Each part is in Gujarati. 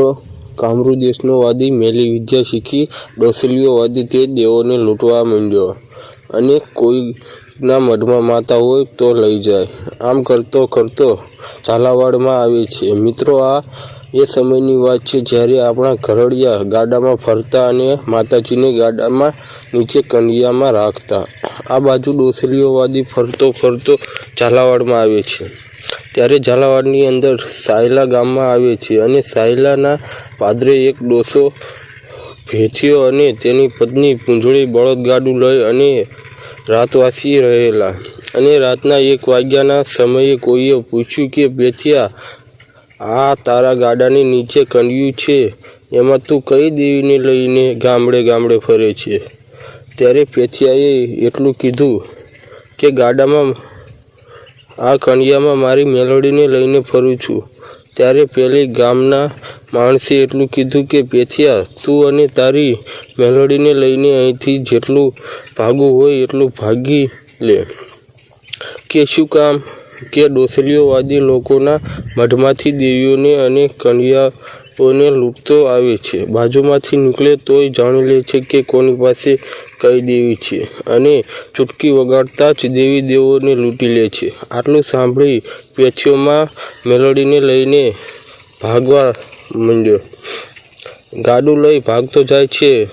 તો કામરૂ દેશનો વાદી મેલી વિદ્યા શીખી ડોસલીઓ વાદી તે દેવોને લૂંટવા માંડ્યો. અને કોઈના મઢમાં માતા હોય તો લઈ જાય. આમ કરતો કરતો ઝાલાવાડમાં આવે છે. મિત્રો, આ એ સમયની વાત છે જ્યારે આપણા ઘરડિયા ગાડામાં ફરતા અને માતાજીને ગાડામાં નીચે કંડિયામાં રાખતા. આ બાજુ ડોસલીઓવાદી ફરતો ફરતો ઝાલાવાડમાં આવે છે. ત્યારે ઝાલાવાડની અંદર સાયલા ગામમાં આવે છે અને સાયલાના પાદરે એક ડોસો ભેચ્યો અને તેની પત્ની પૂંજળી બળદગાડું લઈ અને રાતવાસી રહેલા. અને રાતના એક વાગ્યાના સમયે કોઈએ પૂછ્યું કે બેથિયા આ તારા ગાડાની નીચે કંડિયું છે? એમાં તું કઈ દેવીને લઈને ગામડે ગામડે ફરે છે? ત્યારે પેથિયાએ એટલું કીધું કે, ગાડામાં આ કણિયામાં મારી મેલોડીને લઈને ફરું છું. ત્યારે પેલી ગામના માણસે એટલું કીધું કે પેથિયા તું અને તારી મેલોડીને લઈને અહીંથી જેટલું ભાગવું હોય એટલું ભાગી લે. કે શું કામ? કે ડોસલીઓવાદી લોકોના મઢમાંથી દેવીઓને અને કન્યાઓને લૂંટતો આવે છે. બાજુમાંથી નીકળે તોય જાણી લે છે કે કોની પાસે કઈ દેવી છે અને ચૂટકી વગાડતા જ દેવી દેવોને લૂંટી લે છે. આટલું સાંભળી પેથીઓમાં મેલોડીને લઈને ભાગવા માંડ્યો. ગાડું લઈ ભાગતો જાય છે.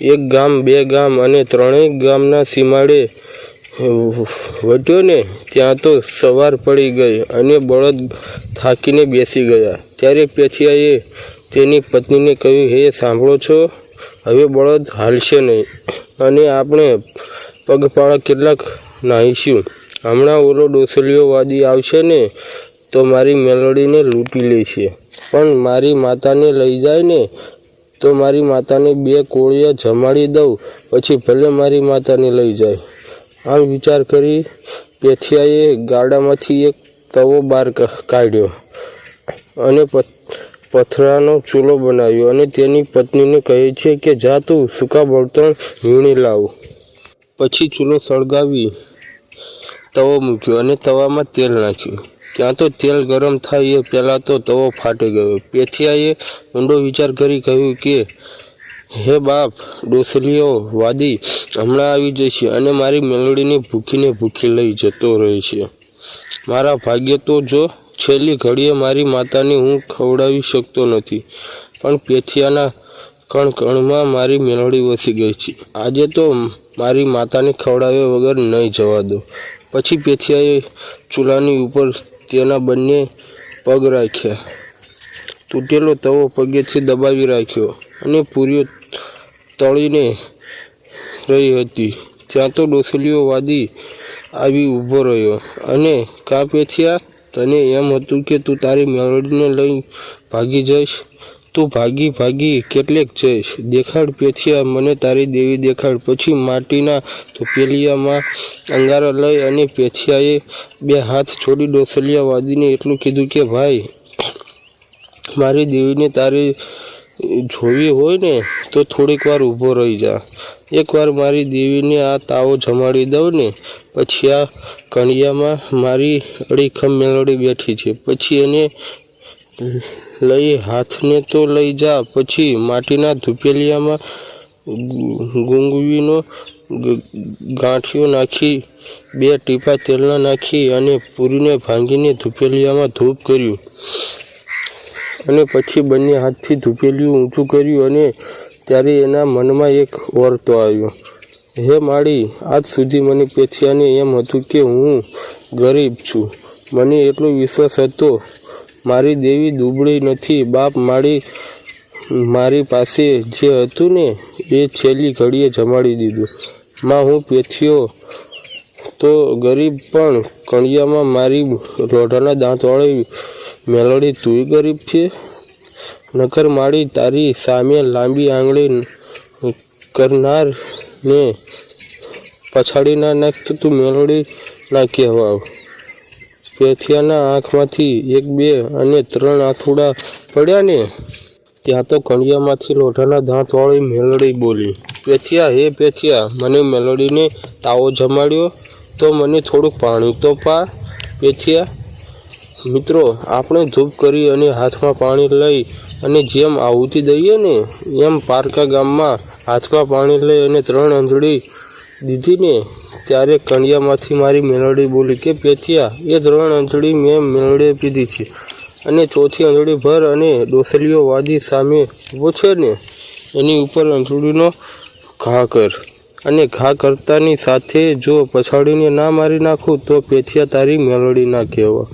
એક ગામ, બે ગામ અને ત્રણેય ગામના સીમાડે વટ્યો ને, ત્યાં તો સવાર પડી ગઈ અને બળદ થાકીને બેસી ગયા. ત્યારે પેથિયાએ તેની પત્નીને કહ્યું, હે, સાંભળો છો? હવે બળદ હાલશે નહીં અને આપણે પગપાળા કેટલાક નાહીશું. હમણાં ઓલો ડોસલીઓ વાદી આવશે ને, તો મારી મેલોડીને લૂંટી લેશે. પણ મારી માતાને લઈ જાય ને, તો મારી માતાને બે કોળિયા જમાડી દઉં, પછી ભલે મારી માતાને લઈ જાય. આમ વિચાર કરી પેથિયાએ ગાડામાંથી એક તવો બહાર કાઢ્યો અને પથરાનો ચૂલો બનાવ્યો અને તેની પત્નીને કહે છે કે, જા તું, સૂકા બળતણ વીણી લાવ. પછી ચૂલો સળગાવી તવો મૂક્યો અને તવામાં તેલ નાખ્યું. ત્યાં તો તેલ ગરમ થાય એ પહેલાં તો તવો ફાટી ગયો. પેથિયાએ ઊંડો વિચાર કરી કહ્યું કે હે બાપ, ડોસલીઓ, વાદી, હમણાં આવી જશે અને મારી મેલોડીને ભૂખીને ભૂખી લઈ જતો રહે છે મારા ભાગ્ય તો જો, છેલ્લી ઘડીએ મારી માતાને હું ખવડાવી શકતો નથી, પણ પેથિયાના કણ કણમાં મારી મેલોડી વસી ગઈ છે. આજે તો મારી માતાને ખવડાવ્યા વગર નહીં જવા દો. પછી પેથિયાએ ચૂલાની ઉપર તેના બંને પગ રાખ્યા. તૂટેલો તવો પગેથી દબાવી રાખ્યો અને પૂરીઓ તળીને રહી હતી. ત્યાં તો ડોસલીઓ વાદી આવી ઊભો રહ્યો અને કાં પેથિયા? તને એમ હતું કે તું તારી મેળડીને લઈ ભાગી જઈશ? તું ભાગી ભાગી કેટલેક જઈશ? દેખાડ પેથિયા, મને તારી દેવી દેખાડ. પછી માટીના તોપેલિયામાં અંગારા લઈ અને પેથિયાએ બે હાથ છોડી ડોસલિયા વાદીને એટલું કીધું કે, ભાઈ, મારી દેવીને તારે જોવી હોય ને, તો થોડીક વાર ઊભો રહી જા. એકવાર મારી દેવીને આ તાવો જમાડી દઉં ને, પછી આ કણિયામાં મારી અડીખમ મેળડી બેઠી છે. પછી એને લઈ હાથને તો લઈ જા, પછી માટીના ધૂપેલિયામાં ગુંગવીનો ગાંઠિયો નાખી, બે ટીપા તેલના નાખી અને પૂરીને ભાંગીને ધૂપેલિયામાં ધૂપ કર્યું. અને પછી બંને હાથથી ધૂપેલિયું ઊંચું કર્યું અને ત્યારે એના મનમાં એક વર્તો આવ્યો. હે માળી, આજ સુધી મને પેથિયાને એમ હતું કે હું ગરીબ છું. મને એટલો વિશ્વાસ હતો, મારી દેવી દુબળી નથી. બાપ માળી, મારી પાસે જે હતું ને, એ છેલ્લી ઘડીએ જમાડી દીધું. માં, હું પેથિયો, તો ગરીબ પણ કણિયામાં મારી રોઢાના દાંતવાળી મેલોડી તુંય ગરીબ છે? નખર માળી તારી સામે લાંબી આંગળી કરનાર ને પછાડી ના નાખતો તું મેલોડી ના કહેવાવ. પેથિયાના આંખમાંથી એક, બે અને ત્રણ આંથોડા પડ્યા ને? ત્યાં તો કણિયામાંથી લોઢાના દાંતવાળી મેલડી બોલી, પેથિયા, હે પેથિયા, મને મેલોડીને તાવો જમાડ્યો, તો મને થોડુંક પાણી તો પા, પેથિયા. મિત્રો, આપણે ધૂપ કરી અને હાથમાં પાણી લઈ અને જેમ આહુતિ દઈએ ને, એમ પારકા ગામમાં હાથમાં પાણી લઈ અને ત્રણ અંજળી દીધી ને ત્યારે કણિયામાંથી મારી મેલડી બોલી કે પેથિયા એ ત્રણ અંજળી મેં મેળડે પીધી છે. અને ચોથી અંજળી ભર અને ડોસલીઓ વાદી સામે ઊભો છે ને, એની ઉપર અંજળીનો ઘા કર. અને ઘા કરતાની સાથે જો પછાડીને ના મારી નાખું, તો પેથિયા તારી મેલડી ના કહેવા.